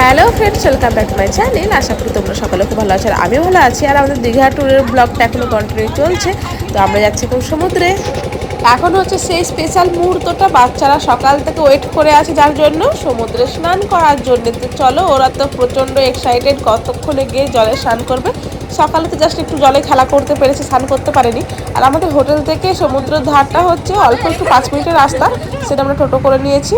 Hello friends welcome back to my channel আশা করি তোমরা সকলে খুব ভালো আছো আর আমিও ভালো আছি। আর আমাদের দীঘা ট্যুরের ব্লগটা এখনও কন্টিনিউ চলছে। তো আমরা যাচ্ছি এখন সমুদ্রে। এখন হচ্ছে সেই স্পেশাল মুহূর্তটা, বাচ্চারা সকাল থেকে ওয়েট করে আছে যার জন্য। সমুদ্রে স্নান করার জন্য। তো চলো, ওরা তো প্রচণ্ড এক্সাইটেড কতক্ষণে গিয়ে জলে স্নান করবে। সকালে তো জাস্ট একটু জলে খেলা করতে পেরেছে, স্নান করতে পারেনি। আর আমাদের হোটেল থেকে সমুদ্রের ধারটা হচ্ছে অল্প একটু পাঁচ মিনিটের রাস্তা। সেটা আমরা টোটো করে নিয়েছি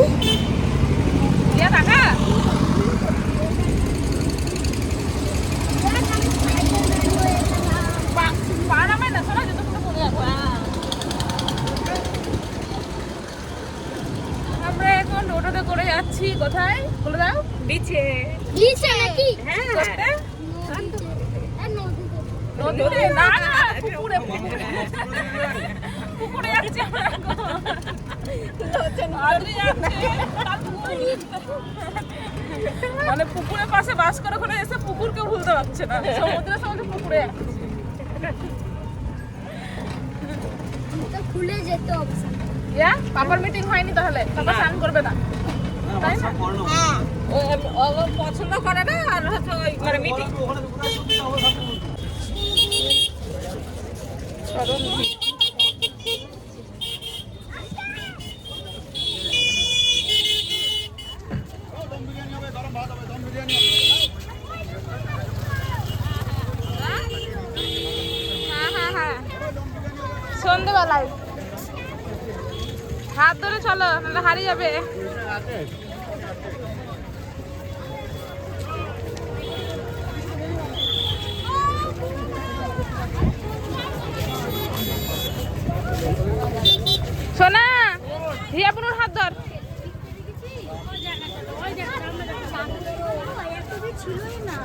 আমরা এখন টোটোতে করে যাচ্ছি কোথায় বলে দাও বিচে দিয়েছে নাকি হ্যাঁ করতে আর নদীতে। নদীতে না না পুকুরে পুকুরে পুকুরে যাচ্ছি আমরা এখন। আদ্রি যাচ্ছে, তার পুকুর। মানে পুকুরের পাশে বাস করে ওখানে এসে পুকুরকে ভুলতে পারছে না। সমুদ্রের সঙ্গে পুকুরে। খুলে যেত ইয়া? পাপার মিটিং হয়নি তাহলে? পাপা স্নান করবে না। তাই না? ও পছন্দ করে না, আর হচ্ছে ওই মানে মিটিং হ্যাঁ হ্যাঁ সন্ধ্যেবেলায় হাত ধরে চলো নাহলে হারিয়ে যাবে। সোনা রিয়া হাত ধর। না।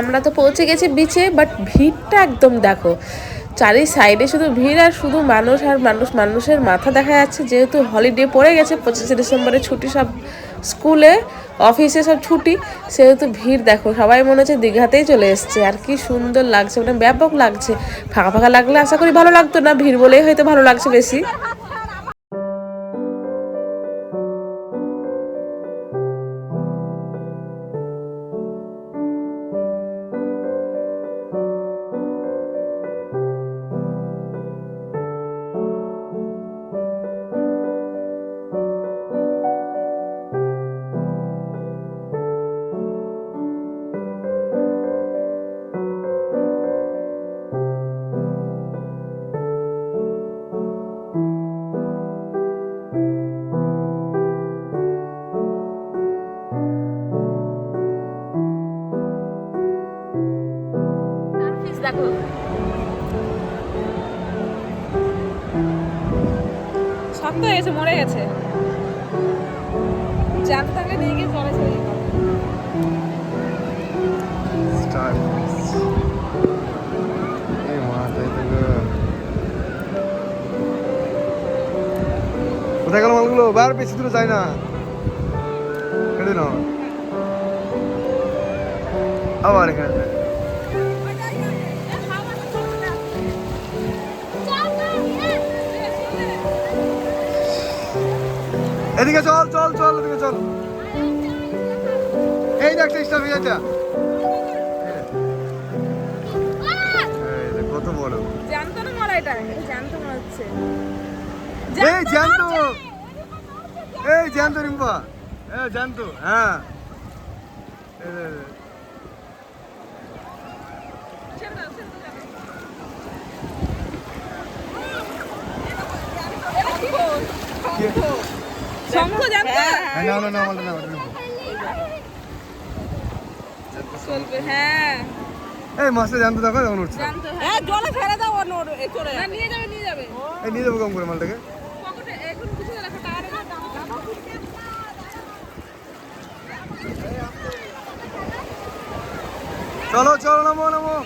আমরা তো পৌঁছে গেছি বিচে বাট ভিড়টা একদম দেখো। চারি সাইডে শুধু ভিড় আর শুধু মানুষ আর মানুষ, মানুষের মাথা দেখা যাচ্ছে। যেহেতু হলিডে পড়ে গেছে, পঁচিশে ডিসেম্বরে ছুটি সব স্কুলে অফিসে সব ছুটি, সেহেতু ভিড় দেখো। সবাই মনে হচ্ছে দীঘাতেই চলে এসছে। আর কি সুন্দর লাগছে মানে ব্যাপক লাগছে। ফাঁকা ফাঁকা লাগলে আশা করি ভালো লাগতো না, ভিড় বলেই হয়তো ভালো লাগছে বেশি। গেল মালগুলো বার বেশি দূরে যায় না। কেটে নাও। আবার এখানে এদিকে চল চল চল, এদিকে চল। এই দেখ চেষ্টা হয়ে যাচ্ছে কত বড়। জানতো না মরা এটা জানতো মনে হচ্ছে। এই জ্যান্ত এই জ্যান্ত রিম্পা। হ্যাঁ। জ্যান্ত হ্যাঁ। শঙ্খ জানতো? হ্যাঁ, না না। চলবে হ্যাঁ। এই মাছটা জানতো দেখো কেমন উঠছে জানতো হ্যাঁ। জলে ফেলে দাও ওর নোর না নিয়ে যাবে নিয়ে যাবে। এই নিয়ে যাব কম করে মালটাকে পকেটে এখন কিছু রাখো টায়ারে চলো চলো নমো নামো।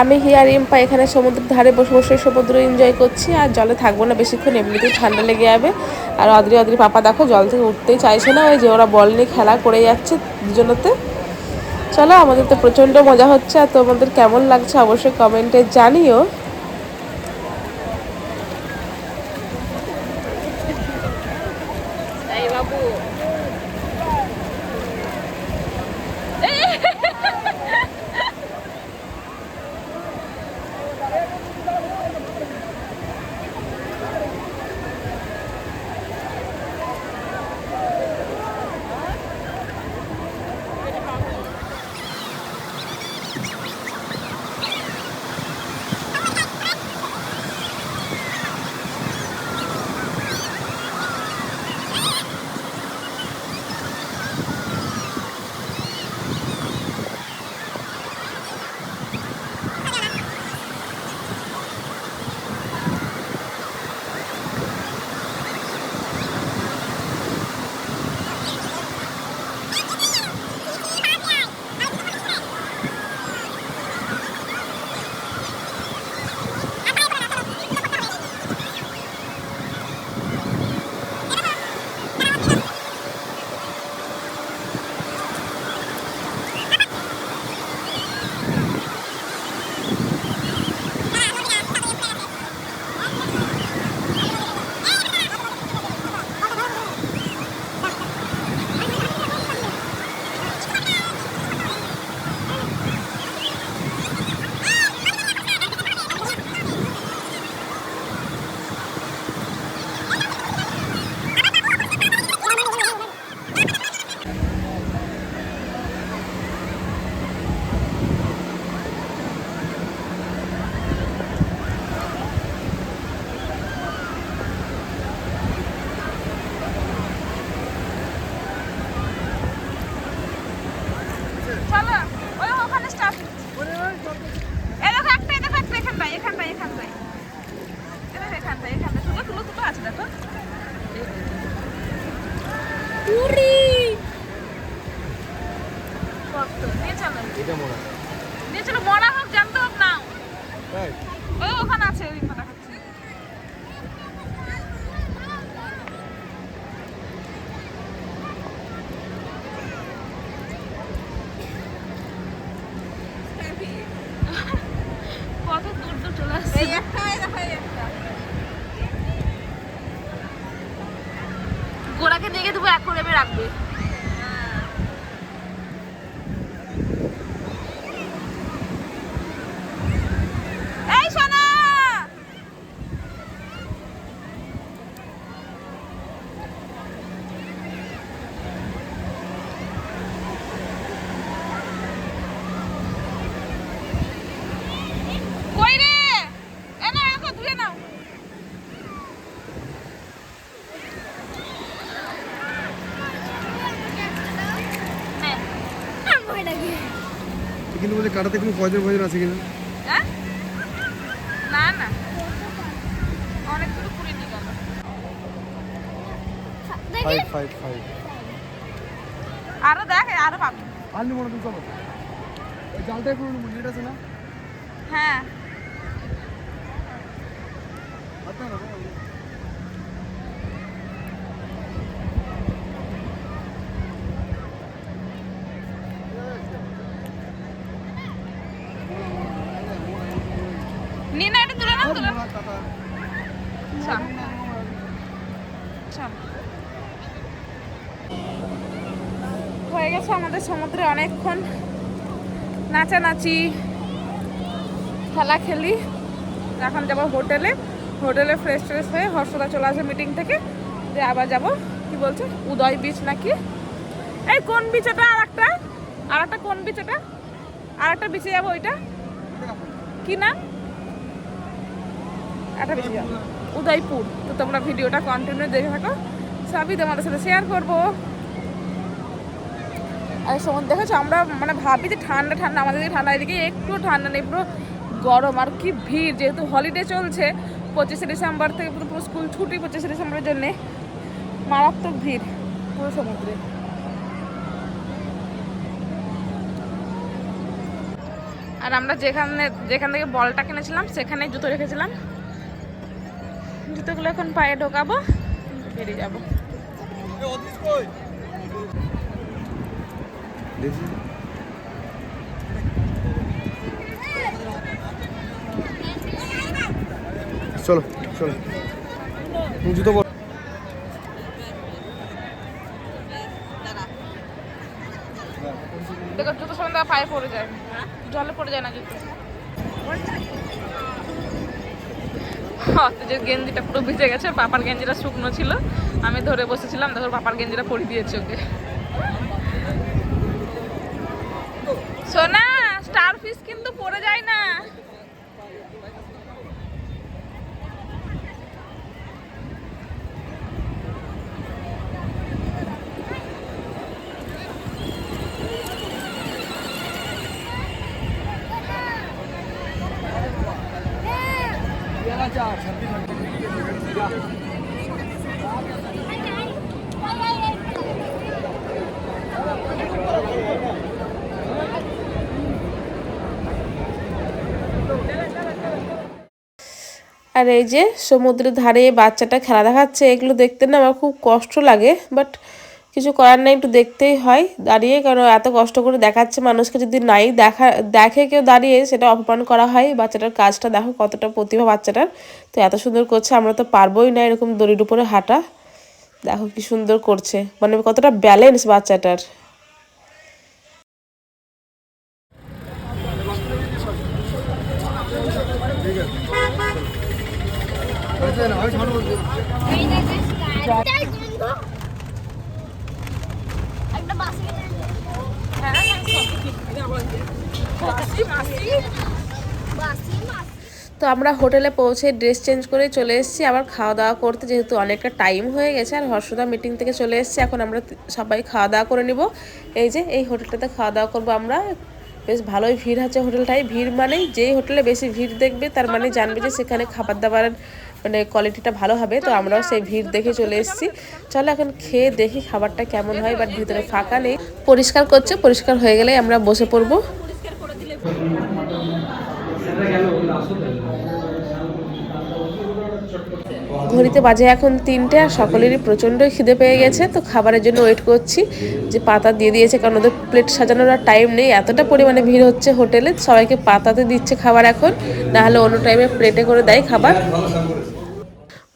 আমি হিয়ার ইম্পা এখানে সমুদ্রের ধারে বসে বসে সমুদ্র এনজয় করছি, আর জলে থাকব না বেশিক্ষণ, এমনিতেই ঠান্ডা লেগে যাবে। আর অদ্রি অদ্রি পাপা দেখো, জল থেকে উঠতেই চাইছে না, ওই যে ওরা বল নিয়ে খেলা করে যাচ্ছে দুজনতে। চলো, আমাদের তো প্রচণ্ড মজা হচ্ছে, আর তোমাদের কেমন লাগছে অবশ্যই কমেন্টে জানিও। কত নিয়ে চলো মরা হোক জানতে হোক না ওখানে আছে ওই কথা হচ্ছে কত দূর দূর চলে আসছে এই একটা এই দেখো এই একটা গোড়াকে নিয়ে গিয়ে দেবো এক করে রাখবে এই সোনা কই রে এ না এরকম ধুয়ে নাও নে। কিন্তু বলছে কাটাতে কোনো পয়জন পয়জন আছে কিনা? হ্যাঁ? না না। অনেক দূর ঘুরে নিয়ে গেল। ফাইভ ফাইভ ফাইভ আরও দেখ আরও পাবি। আর নিবো না তুমি চলো ওই জালটা একটু নেট আছে না? হ্যাঁ। আচ্ছা না নিয়ে না এটা তুলে নাও তুলে নাও। টাটা চল চল হয়ে গেছে আমাদের সমুদ্রে অনেকক্ষণ নাচানাচি খেলা খেলি এখন যাব হোটেলে। হোটেলে ফ্রেশ ফ্রেশ হয়ে হর্ষদা চলে আসে মিটিং থেকে। দিয়ে আবার যাব, কি বলছে? উদয় বিচ নাকি? এই কোন বিচ এটা? আর একটা আর একটা কোন বিচ এটা? আর একটা বিচে যাব ওইটা? কি না একটা বিচে উদয়পুর। তো তোমরা ভিডিওটা কন্টিনিউ দেখে থাকো। সবই তোমাদের সাথে শেয়ার করব। আর সমুদ্র দেখেছ, আমরা মানে ভাবি যে ঠান্ডা ঠান্ডা, আমাদের ঠান্ডা, এদিকে একটু ঠান্ডা নেই, পুরো গরম, আর কি ভিড়, যেহেতু হলিডে চলছে, পঁচিশে ডিসেম্বর থেকে পুরো পুরো স্কুল ছুটি পঁচিশে ডিসেম্বরের জন্যে। মারাত্মক ভিড়, পুরো সমুদ্রে। আর আমরা যেখানে, যেখান থেকে বলটা কিনেছিলাম সেখানে জুতো রেখেছিলাম। জুতোগুলো এখন পায়ে ঢোকাবো বেরিয়ে যাব। চলো চলো। জুতো পর। দেখো জুতো সঙ্গে পায়ে পড়ে যায়। জলে পড়ে যায় না জুতো। যে গেঞ্জিটা পুরো ভিজে গেছে, পাপার গেঞ্জিটা শুকনো ছিল। আমি ধরে বসেছিলাম, দেখো পাপার গেঞ্জিটা পরিয়ে দিয়েছে ওকে। সোনা স্টার ফিস কিন্তু পরে যায় না। আর এই যে সমুদ্রের ধারে বাচ্চাটা খেলা দেখাচ্ছে, এগুলো দেখতে না আমার খুব কষ্ট লাগে বাট কিছু করার নেই, একটু দেখতেই হয় দাঁড়িয়ে কারণ এত কষ্ট করে দেখাচ্ছে মানুষকে যদি নাই দেখা, দেখে কেউ দাঁড়িয়ে সেটা অপমান করা হয়, বাচ্চাটার কাজটা দেখো কতটা প্রতিভা বাচ্চাটার, তো এত সুন্দর করছে, আমরা তো পারবোই না এরকম দড়ির উপরে হাঁটা, দেখো কি সুন্দর করছে মানে কতটা ব্যালেন্স বাচ্চাটার আমি ছাড়বো বলছি। একটা বাসে বাসি মাসি তো আমরা হোটেলে পৌঁছে ড্রেস চেঞ্জ করে চলে এসেছি। আবার খাওয়া দাওয়া করতে যেহেতু অনেকটা টাইম হয়ে গেছে, আর হর্ষদা মিটিং থেকে চলে এসেছি। এখন আমরা সবাই খাওয়া দাওয়া করে নিব। এই যে, এই হোটেলটাতে খাওয়া দাওয়া করব আমরা। বেশ ভালোই ভিড় আছে হোটেলটায়। ভিড় মানেই যেই হোটেলে বেশি ভিড় দেখবে, তার মানে জানবে যে সেখানে খাবার দাবার মানে কোয়ালিটিটা ভালো হবে, তো আমরাও সেই ভিড় দেখে চলে এসেছি। চলো এখন খেয়ে দেখি খাবারটা কেমন হয় বাট ভিতরে ফাঁকা নেই। পরিষ্কার করছে, পরিষ্কার হয়ে গেলে আমরা বসে পড়ব। ঘড়িতে বাজে এখন তিনটে আর সকলেরই প্রচণ্ডই খিদে পেয়ে গেছে, তো খাবারের জন্য ওয়েট করছি। যে পাতা দিয়ে দিয়েছে, কারণ ওদের প্লেট সাজানোর আর টাইম নেই, এতটা পরিমাণে ভিড় হচ্ছে হোটেলে, সবাইকে পাতাতে দিচ্ছে খাবার এখন। না হলে অন্য টাইমে প্লেটে করে দেয় খাবার।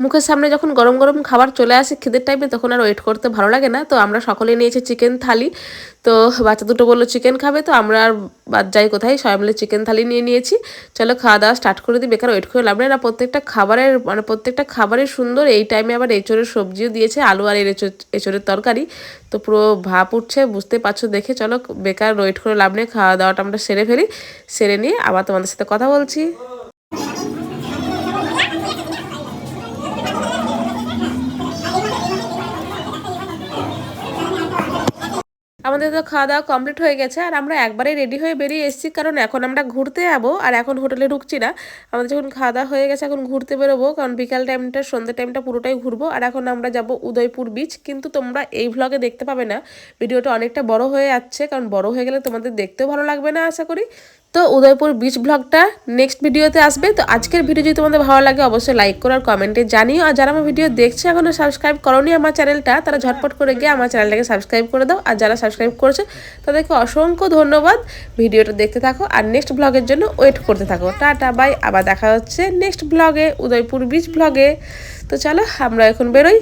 মুখের সামনে যখন গরম গরম খাবার চলে আসে খিদের টাইমে তখন আর ওয়েট করতে ভালো লাগে না। তো আমরা সকলে নিয়েছি চিকেন থালি। তো বাচ্চা দুটো বলল চিকেন খাবে? তো আমরা আর বাদ যাই কোথায়। সবাই মিলে চিকেন থালি নিয়ে নিয়েছি। চলো খাওয়া দাওয়া স্টার্ট করে দিই। বেকার ওয়েট করে লাভ নেই। না, প্রত্যেকটা খাবারের মানে প্রত্যেকটা খাবারের সুন্দর। এই টাইমে আবার এঁচড়ের সবজিও দিয়েছে। আলু আর এঁচড়- এঁচড়ের তরকারি। তো পুরো ভাপ উঠছে, বুঝতে পারছ দেখে। চলো বেকার ওয়েট করে লাভ নেই। খাওয়া দাওয়াটা আমরা সেরে ফেলি। সেরে নিয়ে আবার তোমাদের সাথে কথা বলছি। আমাদের তো খাওয়া দাওয়া কমপ্লিট হয়ে গেছে, আর আমরা একবারে রেডি হয়ে বেরিয়ে এসেছি, কারণ এখন আমরা ঘুরতে যাব, আর এখন হোটেলে ঢুকছি না। আমাদের যখন খাওয়া দাওয়া হয়ে গেছে, এখন ঘুরতে বেরোবো, কারণ বিকাল টাইমটা সন্ধ্যে টাইমটা পুরোটাই ঘুরবো, আর এখন আমরা যাব উদয়পুর বিচ কিন্তু তোমরা এই ভ্লগে দেখতে পাবে না ভিডিওটা অনেকটা বড় হয়ে যাচ্ছে, কারণ বড় হয়ে গেলে তোমাদের দেখতেও ভালো লাগবে না, আশা করি। তো উদয়পুর বিচ ব্লগটা নেক্সট ভিডিওতে আসবে। তো আজকের ভিডিও যদি তোমাদের ভালো লাগে, অবশ্যই লাইক করো আর কমেন্টে জানিও। আর যারা আমার ভিডিও দেখছে এখনও সাবস্ক্রাইব করনি আমার চ্যানেলটা তারা ঝটপট করে গিয়ে আমার চ্যানেলটাকে সাবস্ক্রাইব করে দাও। আর যারা সাবস্ক্রাইব করেছে, তাদেরকে অসংখ্য ধন্যবাদ। ভিডিওটা দেখতে থাকো আর নেক্সট ব্লগের জন্য ওয়েট করতে থাকো। টাটা বাই আবার দেখা হচ্ছে নেক্সট ব্লগে উদয়পুর বিচ ব্লগে তো চলো, আমরা এখন বেরোই।